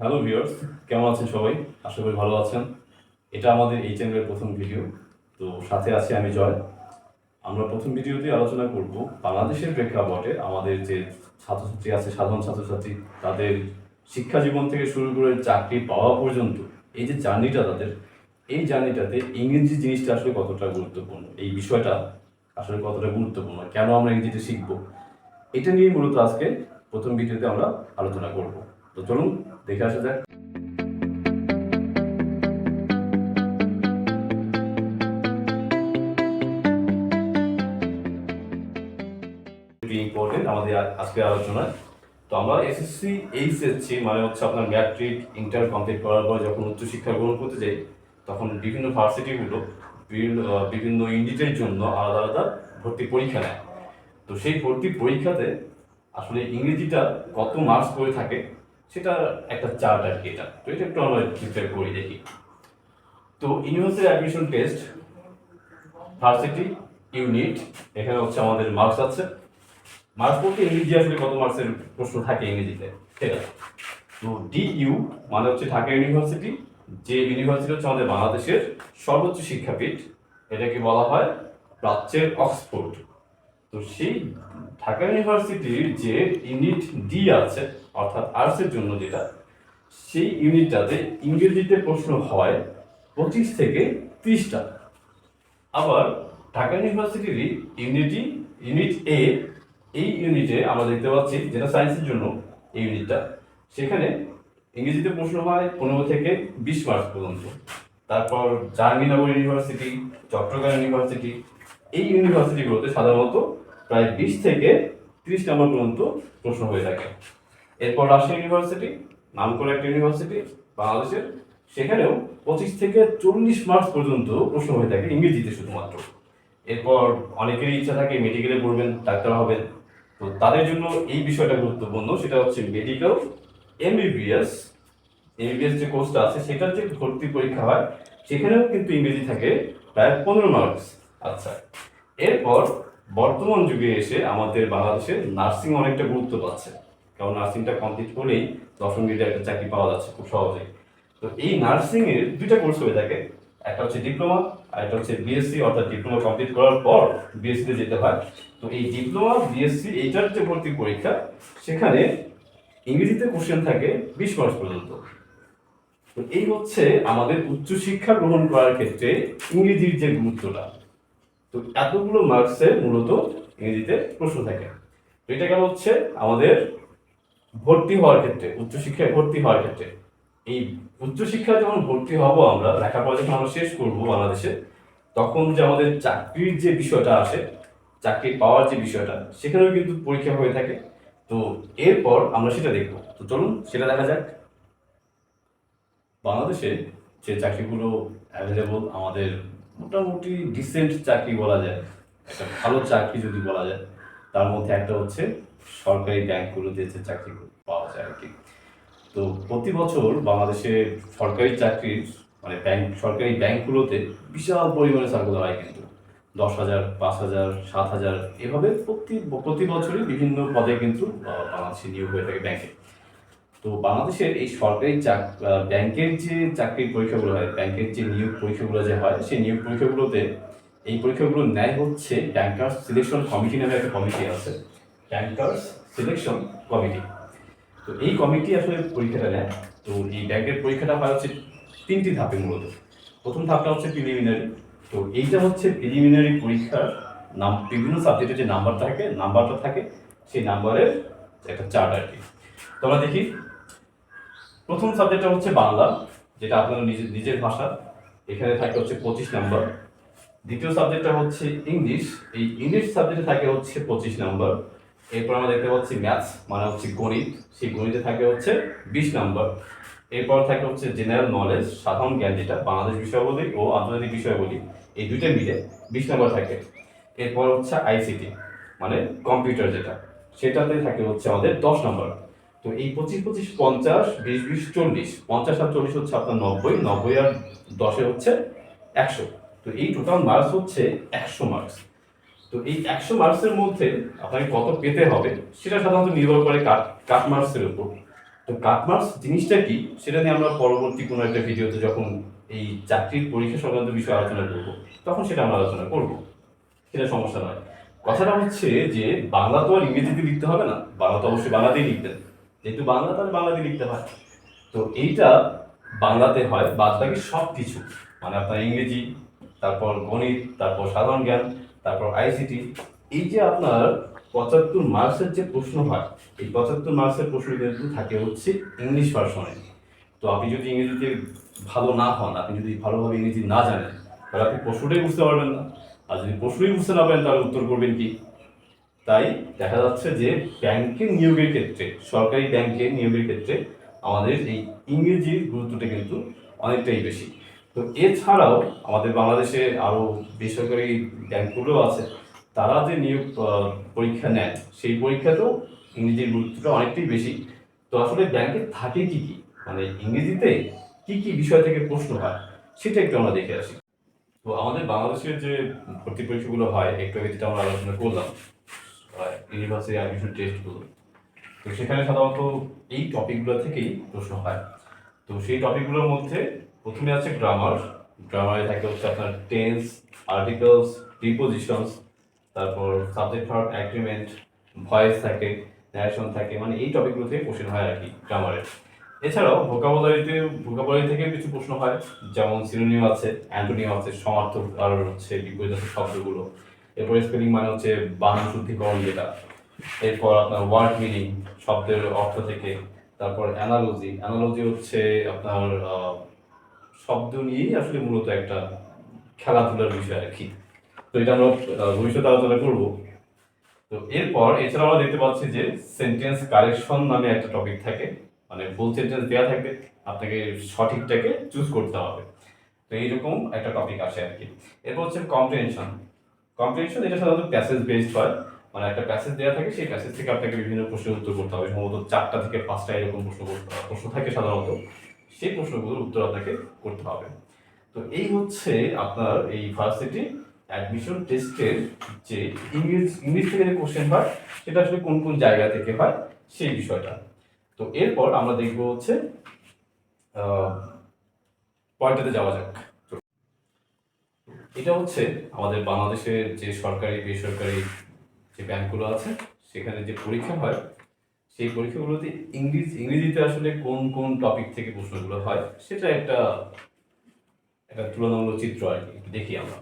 Hello viewers কেমন আছেন সবাই? আশা করি ভালো আছেন। এটা আমাদের এই চ্যানেলের প্রথম ভিডিও তো সাথে আছি আমি জয়। আমরা প্রথম ভিডিওতে আলোচনা করব বাংলাদেশের প্রেক্ষাপটে আমাদের যে ছাত্রছাত্রী আছে, সাধারণ ছাত্রছাত্রী, তাদের শিক্ষা জীবন থেকে শুরু করে চাকরি পাওয়া পর্যন্ত, এই যে জার্নিটা তাদের, এই জার্নিটাতে ইংরেজি জিনিসটা আসলে কতটা গুরুত্বপূর্ণ, এই বিষয়টা আসলে কতটা গুরুত্বপূর্ণ, কেন আমরা ইংরেজিতে শিখব, এটা নিয়ে মূলত আজকে প্রথম ভিডিওতে আমরা আলোচনা করব। তো চলুন, দেখে আসা যাক। ইম্পর্টেন্ট আমাদের আ- আজকের আলোচনায় তো আমরা এসএসসি এইচএসসি মানে হচ্ছে আপনার ম্যাট্রিক ইন্টার কমপ্লিট করার পর যখন উচ্চশিক্ষা গ্রহণ করতে যাই, তখন বিভিন্ন ভার্সিটিগুলো বিভিন্ন বিভিন্ন ইউনিটের জন্য আলাদা আলাদা ভর্তি পরীক্ষা নেয়। তো সেই ভর্তি পরীক্ষাতে আসলে ইংরেজিটা কত মার্কস করে থাকে সেটা একটা চার্ট আর কি এটা। তো এটা একটু আমরা প্রিপেয়ার করি, দেখি। তো university admission test varsity unit এখানে হচ্ছে আমাদের মার্কস আছে। মার্কস বলতে ইংরেজি আসলে কত মার্কসের প্রশ্ন থাকে ইংরেজিতে? ঠিক আছে তো ডিইউ মানে হচ্ছে ঢাকা ইউনিভার্সিটি, যে ইউনিভার্সিটি হচ্ছে আমাদের বাংলাদেশের সর্বোচ্চ শিক্ষাপীঠ, এটাকে বলা হয় প্রাচ্যের অক্সফোর্ড। তো সেই ঢাকা ইউনিভার্সিটির যে ইউনিট ডি আছে অর্থাৎ আর্টসের জন্য যেটা, সেই ইউনিটটাতে ইংরেজিতে প্রশ্ন হয় পঁচিশ থেকে ত্রিশটা। আবার ঢাকা ইউনিভার্সিটির ইউনিটি, ইউনিট এ এই ইউনিটে আমরা দেখতে পাচ্ছি যেটা সায়েন্সের জন্য এই ইউনিটটা, সেখানে ইংরেজিতে প্রশ্ন হয় পনেরো থেকে বিশ মার্চ পর্যন্ত। তারপর জাহাঙ্গীরনগর ইউনিভার্সিটি, চট্টগ্রাম ইউনিভার্সিটি, এই ইউনিভার্সিটিগুলোতে সাধারণত প্রায় বিশ থেকে তিরিশ নম্বর পর্যন্ত প্রশ্ন হয়ে থাকে। এরপর রাজশাহী ইউনিভার্সিটি নাম করে একটা ইউনিভার্সিটি বাংলাদেশের, সেখানেও পঁচিশ থেকে চল্লিশ মার্কস পর্যন্ত প্রশ্ন হয়ে থাকে ইংরেজিতে শুধুমাত্র। এরপর অনেকেরই ইচ্ছা থাকে মেডিকেলে পড়বেন, ডাক্তার হবেন। তো তাদের জন্য এই বিষয়টা গুরুত্বপূর্ণ, সেটা হচ্ছে মেডিকেল এমবিবিএস এমবিবিএস যে কোর্সটা আছে, সেটার যে ভর্তি পরীক্ষা হয়, সেখানেও কিন্তু ইংরেজি থাকে প্রায় পনেরো মার্কস আচ্ছা এরপর বর্তমান যুগে এসে আমাদের বাংলাদেশে নার্সিং অনেকটা গুরুত্ব পাচ্ছে। কারণ নার্সিংটা কমপ্লিট করলেই দশম গ্রেডে একটা চাকরি পাওয়া যাচ্ছে খুব সহজেই। তো এই নার্সিং এর দুইটা কোর্স হয়ে থাকে। একটা হচ্ছে ডিপ্লোমা আর একটা হচ্ছে বিএসসি অর্থাৎ ডিপ্লোমা কমপ্লিট করার পর বিএসসি তে যেতে হয়। তো এই ডিপ্লোমা বিএসসি এইটার যে ভর্তি পরীক্ষা, সেখানে ইংরেজিতে কোশ্চেন থাকে বিশ মার্কস পর্যন্ত। তো এই হচ্ছে আমাদের উচ্চশিক্ষা গ্রহণ করার ক্ষেত্রে ইংরেজির যে গুরুত্বটা। তো এতগুলো মার্কসে মূলত ইংরেজিতে প্রশ্ন থাকে। তো এটা গেল হচ্ছে আমাদের ভর্তি হওয়ার ক্ষেত্রে, উচ্চশিক্ষায় ভর্তি হওয়ার ক্ষেত্রে, এই উচ্চশিক্ষায় যখন ভর্তি হব আমরা লেখাপড়া যখন আমরা শেষ করব বাংলাদেশে, তখন যে আমাদের চাকরির যে বিষয়টা আসে চাকরি পাওয়ার যে বিষয়টা, সেখানেও কিন্তু পরীক্ষা হয়ে থাকে। তো এরপর আমরা সেটা দেখব। তো চলুন, সেটা দেখা যাক। বাংলাদেশে যে চাকরিগুলো অ্যাভেলেবল আমাদের মোটামুটি ডিসেন্ট চাকরি বলা যায়, একটা ভালো চাকরি যদি বলা যায় তার মধ্যে একটা হচ্ছে সরকারি ব্যাংকগুলোতে যে চাকরিগুলো পাওয়া যায় আর কি। তো প্রতি বছর বাংলাদেশে সরকারি চাকরির মানে ব্যাংক, সরকারি ব্যাংকগুলোতে বিশাল পরিমাণে সার্কুলার হয় কিন্তু। দশ হাজার, পাঁচ হাজার, সাত হাজার এভাবে প্রতি প্রতি বছরই বিভিন্ন পদে কিন্তু বাংলাদেশে নিয়োগ হয়ে থাকে ব্যাংকে। তো বাংলাদেশের এই সরকারি চাক ব্যাংকের যে চাকরির পরীক্ষাগুলো হয়, ব্যাংকের যে নিয়োগ পরীক্ষাগুলো যে হয়, সেই নিয়োগ পরীক্ষাগুলোতে এই পরীক্ষাগুলো নেয় হচ্ছে ব্যাংকার্স সিলেকশন কমিটি নামে একটা কমিটি আছে। ব্যাংকার্স সিলেকশন কমিটি তো এই কমিটি আসলে পরীক্ষাটা নেয়। তো এই ব্যাংকের পরীক্ষাটা হয় হচ্ছে তিনটি ধাপে মূলত। প্রথম ধাপটা হচ্ছে প্রিলিমিনারি তো এইটা হচ্ছে প্রিলিমিনারি পরীক্ষার নাম, বিভিন্ন সাবজেক্টের যে নাম্বার থাকে নাম্বারটা থাকে, সেই নাম্বারের একটা চার্ট আর কি। তো আমরা দেখি, প্রথম সাবজেক্টটা হচ্ছে বাংলা, যেটা আপনার নিজের নিজের ভাষা এখানে থাকে হচ্ছে পঁচিশ নাম্বার দ্বিতীয় সাবজেক্টটা হচ্ছে ইংলিশ এই ইংলিশ সাবজেক্টে থাকে হচ্ছে পঁচিশ নাম্বার এরপর আমরা দেখতে পাচ্ছি ম্যাথস মানে হচ্ছে গণিত। সেই গণিতে থাকে হচ্ছে বিশ নাম্বার এরপর থাকে হচ্ছে জেনারেল নলেজ সাধারণ জ্ঞান যেটা, বাংলাদেশ বিষয়াবলী ও আন্তর্জাতিক বিষয়াবলী। এই দুইটা মিলে বিশ নাম্বার থাকে। এরপর হচ্ছে আইসিটি মানে কম্পিউটার যেটা। সেটাতে থাকে হচ্ছে আমাদের দশ নাম্বার তো এই পঁচিশ পঁচিশ, পঞ্চাশ, বিশ বিশ, চল্লিশ, পঞ্চাশ আর চল্লিশ হচ্ছে আপনার নব্বই। নব্বই আর দশে হচ্ছে একশো। তো এই টোটাল মার্কস হচ্ছে একশো মার্কস তো এই একশো মার্কসের মধ্যে আপনাকে কত পেতে হবে, সেটা সাধারণত নির্ভর করে কাট কাট মার্কসের উপর। তো কাটমার্কস জিনিসটা কি, সেটা নিয়ে আমরা পরবর্তী কোনো একটা ভিডিওতে যখন এই চাকরির পরীক্ষা সংক্রান্ত বিষয়ে আলোচনা করব, তখন সেটা আমরা আলোচনা করব। সেটা সমস্যা নয়। কথাটা হচ্ছে যে বাংলা তো আর ইংরেজিতে লিখতে হবে না, বাংলা তো অবশ্যই বাংলাতেই লিখতেন যেহেতু বাংলা তাহলে বাংলাতে লিখতে হয়। তো এইটা বাংলাতে হয় বাদ বাকি সব কিছু মানে আপনার ইংরেজি তারপর গণিত, তারপর সাধারণ জ্ঞান, তারপর আইসিটি এই যে আপনার পঁচাত্তর মার্কসের যে প্রশ্ন হয়, এই পঁচাত্তর মার্কসের প্রশ্ন কিন্তু থাকে হচ্ছে ইংলিশ ভার্সনে তো আপনি যদি ইংরেজিতে ভালো না হন, আপনি যদি ভালোভাবে ইংরেজি না জানেন, তাহলে আপনি প্রশ্নটাই বুঝতে পারবেন না। আর যদি প্রশ্নই বুঝতে না পারেন, তাহলে উত্তর করবেন কি? তাই দেখা যাচ্ছে যে ব্যাংকে নিয়োগের ক্ষেত্রে, সরকারি ব্যাংকে নিয়োগের ক্ষেত্রে আমাদের এই ইংরেজির গুরুত্বটা কিন্তু অনেকটাই বেশি। তো এছাড়াও আমাদের বাংলাদেশে আরও বেসরকারি ব্যাংকগুলো আছে, তারা যে নিয়োগ পরীক্ষা নেয়, সেই পরীক্ষাতেও ইংরেজির গুরুত্বটা অনেকটাই বেশি। তো আসলে ব্যাংকে থাকে কি কি? মানে ইংরেজিতে কি কি বিষয় থেকে প্রশ্ন হয়, সেটা একটু আমরা দেখে আসি। তো আমাদের বাংলাদেশের যে ভর্তি পরীক্ষাগুলো হয়, একটু আগে যেটা আমরা আলোচনা করলাম ইউনিভার্সিটি অ্যাডমিশন টেস্টগুলো তো সেখানে সাধারণত এই টপিকগুলো থেকেই প্রশ্ন হয়। তো সেই টপিকগুলোর মধ্যে প্রথমে আছে গ্রামার গ্রামারে থাকে হচ্ছে আপনার টেন্স আর্টিকেলস প্রিপোজিশনস তারপর সাবজেক্ট ভার্ব অ্যাগ্রিমেন্ট ভয়েস থাকে ন্যারেশন থাকে মানে এই টপিকগুলো থেকে কোশ্চেন হয় আর কি গ্রামারের এছাড়াও ভোকাবুলারিতে ভোকাবুলারি থেকে কিছু প্রশ্ন হয়, যেমন সিনোনিম আছে অ্যান্টোনিম আছে, সমার্থক আর হচ্ছে বিপরীত শব্দগুলো। এরপরে স্পেলিং মানে হচ্ছে বানান শুদ্ধিকরণ যেটা। এরপর আপনার ওয়ার্ড মিনিং শব্দের অর্থ থেকে। তারপর অ্যানালজি অ্যানালজি হচ্ছে আপনার শব্দ নিয়েই আসলে মূলত একটা খেলাধুলার বিষয় আর কি। তো এটা আমরা ভবিষ্যতে আলোচনা করব। তো এরপর এছাড়া আমরা দেখতে পাচ্ছি যে সেন্টেন্স কারেকশন নামে একটা টপিক থাকে। মানে ফুল সেন্টেন্স দেওয়া থাকবে। আপনাকে সঠিকটাকে চুজ করতে হবে। তো এইরকম একটা টপিক আসে আর কি। এরপর হচ্ছে কম্প্রিহেনশন কম্প্রিহেনশন এটা সাধারণত প্যাসেজ বেসড হয়। মানে একটা প্যাসেজ দেওয়া থাকে, সেই প্যাসেজ থেকে আপনাকে বিভিন্ন প্রশ্নের উত্তর করতে হবে। সম্ভবত চারটা থেকে পাঁচটা এরকম প্রশ্ন প্রশ্ন থাকে সাধারণত। সেই প্রশ্নগুলোর উত্তর আপনাকে করতে হবে। তো এই হচ্ছে আপনার এই ভার্সিটি অ্যাডমিশন টেস্টের যে ইংলিশ ইংলিশ থেকে যে কোশ্চেন হয়, সেটা আসলে কোন কোন জায়গা থেকে হয়, সেই বিষয়টা। তো এরপর আমরা দেখব হচ্ছে পয়েন্টটাতে যাওয়া যাক। এটা হচ্ছে আমাদের বাংলাদেশের যে সরকারি, বেসরকারি যে ব্যাংকগুলো আছে, সেখানে যে পরীক্ষা হয় সেই পরীক্ষাগুলোতে ইংরেজি, ইংরেজিতে আসলে কোন কোন টপিক থেকে প্রশ্নগুলো হয়, সেটা একটা একটা তুলনামূলক চিত্র আর কি, একটু দেখি আমরা।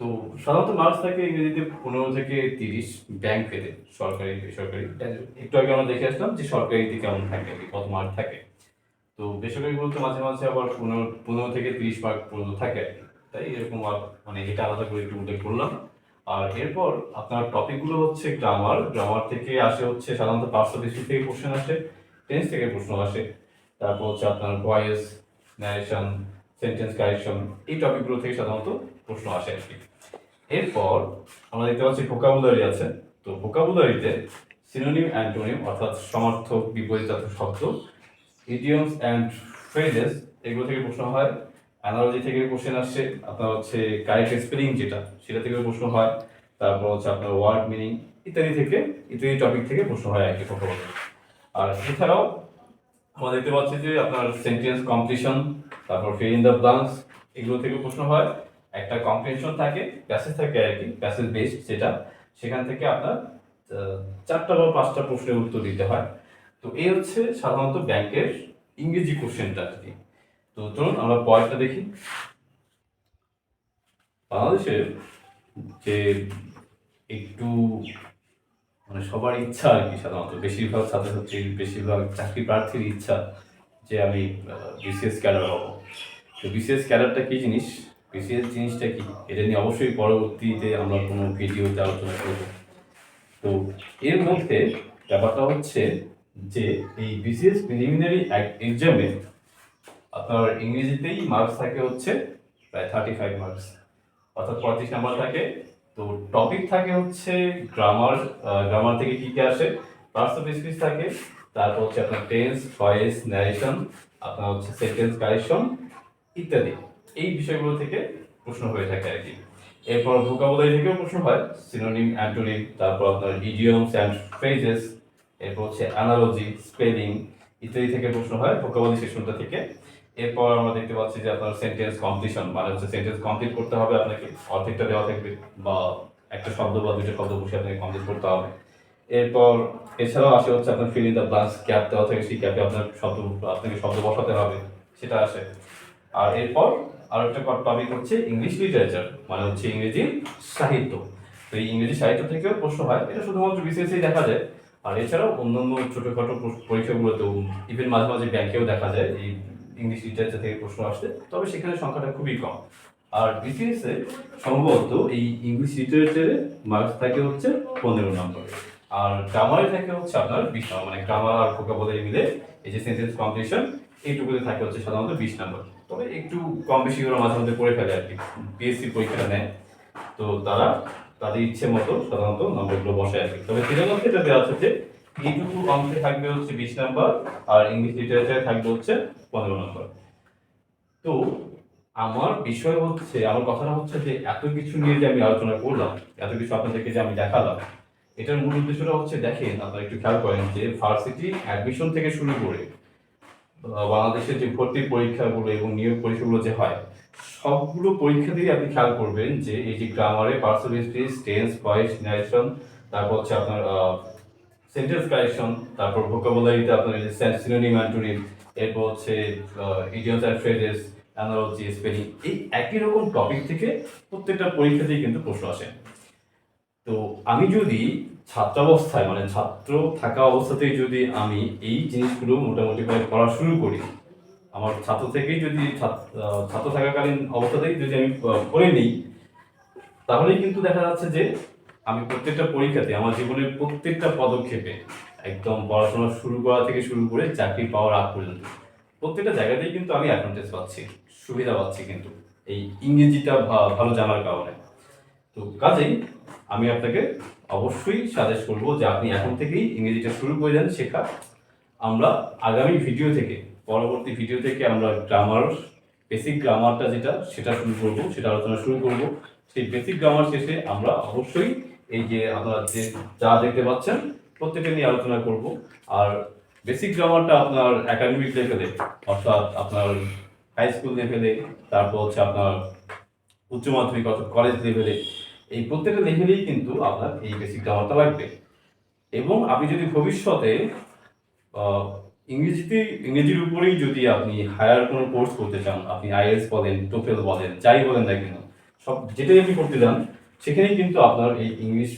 তো সাধারণত মার্কস থাকে ইংরেজিতে পনেরো থেকে তিরিশ ব্যাংক পেতে, সরকারি, বেসরকারি। একটু আগে আমরা দেখে আসলাম যে সরকারিতে কেমন থাকে কত মার্ক থাকে। তো বেসরকারিগুলোতে মাঝে মাঝে আবার পনেরো পনেরো থেকে তিরিশ মার্ক পর্যন্ত থাকে আর কি। তাই এরকম আর মানে এটা আলাদা করে একটু উল্লেখ করলাম। আর এরপর আপনার টপিকগুলো হচ্ছে গ্রামার গ্রামার থেকে আসে হচ্ছে সাধারণত পার্শ্ব বেসিক থেকে কোশ্চেন আসে টেন্স থেকে প্রশ্ন আসে। তারপর হচ্ছে আপনার ভয়েস ন্যারেশন সেন্টেন্স কারেকশন এই টপিকগুলো থেকে সাধারণত প্রশ্ন আসে আর কি। এরপর আমরা দেখতে পাচ্ছি ভোকাবুলারি আছে। তো ভোকাবুলারিতে সিনোনিম অ্যান্টোনিম অর্থাৎ সমার্থক বিপরীতার্থ শব্দ ইডিয়মস অ্যান্ড ফ্রেজেস এগুলো থেকে প্রশ্ন হয় অ্যানালজি থেকে কোশ্চেন আসছে, আপনার হচ্ছে কারেক্ট স্পেলিং যেটা, সেটা থেকে প্রশ্ন হয়। তারপর হচ্ছে আপনার ওয়ার্ড মিনিং ইত্যাদি থেকে, ইত্যাদি টপিক থেকে প্রশ্ন হয় আর কি ভোকাবুলারি আর এছাড়াও আমরা দেখতে পাচ্ছি যে আপনার সেন্টেন্স কম্পিটিশন তারপর ফিল ইন দ্য ব্লাঙ্কস এগুলো থেকে প্রশ্ন হয়। একটা কম্পিটিশন থাকে প্যাসেজ থাকে আর কি প্যাসেজ বেসড যেটা, সেখান থেকে আপনার চারটা বা পাঁচটা প্রশ্নের উত্তর দিতে হয়। তো এই হচ্ছে সাধারণত ব্যাংকের ইংরেজি কোশ্চেনটা আর কি। তো চলুন, আমরা পয়েন্টটা দেখি। বাংলাদেশের যে একটু মানে সবার ইচ্ছা আর কি সাধারণত, বেশিরভাগ ছাত্রছাত্রীর, বেশিরভাগ চাকরি প্রার্থীর ইচ্ছা যে আমি বিসিএস ক্যাডার হব। তো বিসিএস ক্যাডারটা কী জিনিস? বিসিএস জিনিসটা কি? এটা নিয়ে অবশ্যই পরবর্তীতে আমরা কোনো ভিডিওতে আলোচনা করব। তো এর মধ্যে ব্যাপারটা হচ্ছে যে এই বিসিএস প্রিলিমিনারি এক্সামে আপনার ইংরেজিতেই মার্কস থাকে হচ্ছে প্রায় থার্টি ফাইভ মার্কস অর্থাৎ পঁয়ত্রিশ নাম্বার থাকে। তো টপিক থাকে হচ্ছে গ্রামার গ্রামার থেকে কী কী আসে পার্টস অফ স্পিচ থাকে। তারপর হচ্ছে আপনার টেন্স ভয়েস ন্যারেশন আপনার হচ্ছে সেন্টেন্স কারেকশন ইত্যাদি। এই বিষয়গুলো থেকে প্রশ্ন হয়ে থাকে আর কি। এরপর ভোকাবুলারি থেকেও প্রশ্ন হয় সিনোনিম অ্যান্টোনিম তারপর আপনার ইডিয়মস অ্যান্ড ফ্রেজেস এরপর হচ্ছে অ্যানালজি স্পেলিং ইত্যাদি থেকে প্রশ্ন হয় ভোকাবুলারি সেকশনটা থেকে। এরপর আমরা দেখতে পাচ্ছি যে আপনার সেন্টেন্স কমপ্লিশন মানে হচ্ছে সেন্টেন্স কমপ্লিট করতে হবে, আপনাকে অর্ধেকটা দেওয়া থাকবে, বা একটা শব্দ বা দুটো শব্দ বসে আপনাকে কমপ্লিট করতে হবে। এরপর এছাড়াও আসে হচ্ছে আপনার ফিলিং দ্য ব্লাঙ্কস ক্যাপ দেওয়া থাকে, সেই ক্যাপে আপনার শব্দ, আপনাকে শব্দ বসাতে হবে, সেটা আসে। আর এরপর আর একটা টপিক হচ্ছে ইংলিশ লিটারেচার মানে হচ্ছে ইংরেজি সাহিত্য। তো এই ইংরেজি সাহিত্য থেকেও প্রশ্ন হয়, এটা শুধুমাত্র বিসিএসই দেখা যায়। আর এছাড়াও অন্যান্য ছোটোখাটো পর- পরীক্ষাগুলোতেও ইভেন মাঝে মাঝে ব্যাংকেও দেখা যায়, এই ইংলিশ লিটারেচার থেকে প্রশ্ন আসছে, তবে সেখানে সংখ্যাটা খুবই কম। আর বিসিএস এ সম্ভবত এই ইংলিশ লিটারেচারে মার্কস থাকে হচ্ছে পনেরো নম্বর আর গ্রামারে থাকে হচ্ছে আপনার বিশ নম্বর মানে গ্রামার আর ভোকাবুলারি মিলে এই যে সেন্টেন্স কম্পিটিশন এইটুকুতে থাকে হচ্ছে সাধারণত বিশ নম্বর তবে একটু কম বেশি করে মাঝে মধ্যে করে ফেলে আর কি। বিএসসি পরীক্ষাটা নেয়, তো তারা তাদের ইচ্ছে মতো সাধারণত নম্বরগুলো বসায় আর কি। তবে মধ্যে এটা দেওয়া যে এইটুকু অংশে থাকবে হচ্ছে বিশ নাম্বার, আর ইংলিশ লিটারেচারে থাকবে হচ্ছে পনেরো নম্বর। তো আমার বিষয় হচ্ছে, আমার কথাটা হচ্ছে যে এত কিছু নিয়ে যে আমি আলোচনা করলাম, এত কিছু আপনাদেরকে যে আমি দেখালাম, এটার মূল উদ্দেশ্যটা হচ্ছে দেখেন, আপনারা একটু খেয়াল করেন যে ভার্সিটি অ্যাডমিশন থেকে শুরু করে বাংলাদেশের যে ভর্তি পরীক্ষাগুলো এবং নিয়োগ পরীক্ষাগুলো যে হয়, সবগুলো পরীক্ষা দিয়ে আপনি খেয়াল করবেন যে এই যে গ্রামারে পার্সোনালিটিস টেন্স ভয়েস নারেশন তারপর হচ্ছে আপনার সেন্টেন্স কারেকশন তারপর ভোকাবুলারিতে আপনার যে সিনোনিম অ্যান্টোনিম এরপর হচ্ছে idioms and phrases analogy spelling এই একই রকম টপিক থেকে প্রত্যেকটা পরীক্ষাতেই কিন্তু প্রশ্ন আসে। তো আমি যদি ছাত্রাবস্থায় মানে ছাত্র থাকা অবস্থাতেই যদি আমি এই জিনিসগুলো মোটামুটি করে পড়া শুরু করি, আমার ছাত্র থেকেই যদি ছাত- ছাত্র থাকাকালীন অবস্থাতেই যদি আমি পড়ে নিই, তাহলেই কিন্তু দেখা যাচ্ছে যে আমি প্রত্যেকটা পরীক্ষাতে আমার জীবনের প্রত্যেকটা পদক্ষেপে একদম পড়াশোনা শুরু করা থেকে শুরু করে চাকরি পাওয়ার আগ পর্যন্ত প্রত্যেকটা জায়গাতেই কিন্তু আমি অ্যাডভান্টেজ পাচ্ছি, সুবিধা পাচ্ছি কিন্তু এই ইংরেজিটা ভালো জানার কারণে। তো কাজেই আমি আপনাকে অবশ্যই সাজেস্ট করব যে আপনি এখন থেকেই ইংরেজিটা শুরু করে দেন, শেখা। আমরা আগামী ভিডিও থেকে, পরবর্তী ভিডিও থেকে আমরা গ্রামার বেসিক গ্রামারটা যেটা, সেটা শুরু করব, সেটা আলোচনা শুরু করব। সেই বেসিক গ্রামার শেষে আমরা অবশ্যই এই যে আপনারা যে যা দেখতে পাচ্ছেন, প্রত্যেকটা নিয়ে আলোচনা করব। আর বেসিক গ্রামারটা আপনার একাডেমিক লেভেলে অর্থাৎ আপনার হাই স্কুল লেভেলে তারপর হচ্ছে আপনার উচ্চ মাধ্যমিক, অর্থাৎ কলেজ লেভেলে এই প্রত্যেকটা লেভেলেই কিন্তু আপনার এই বেসিক গ্রামারটা লাগবে। এবং আপনি যদি ভবিষ্যতে ইংরেজিতে, ইংরেজির উপরেই যদি আপনি হায়ার কোনো কোর্স করতে চান, আপনি আইএস বলেন টোফেল বলেন, যাই বলেন না কেন, সব যেটাই আপনি করতে চান সেখানেই কিন্তু আপনার এই ইংলিশ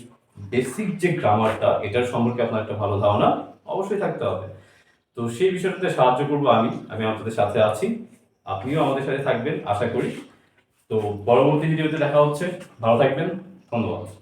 বেসিক যে গ্রামারটা এটার সম্পর্কে আপনার একটা ভালো ধারণা অবশ্যই থাকতে হবে। তো সেই বিষয়টাতে সাহায্য করব আমি আমি আপনাদের সাথে আছি। আপনিও আমাদের সাথে থাকবেন, আশা করি। তো পরবর্তী ভিডিওতে দেখা হচ্ছে। ভালো থাকবেন, ধন্যবাদ।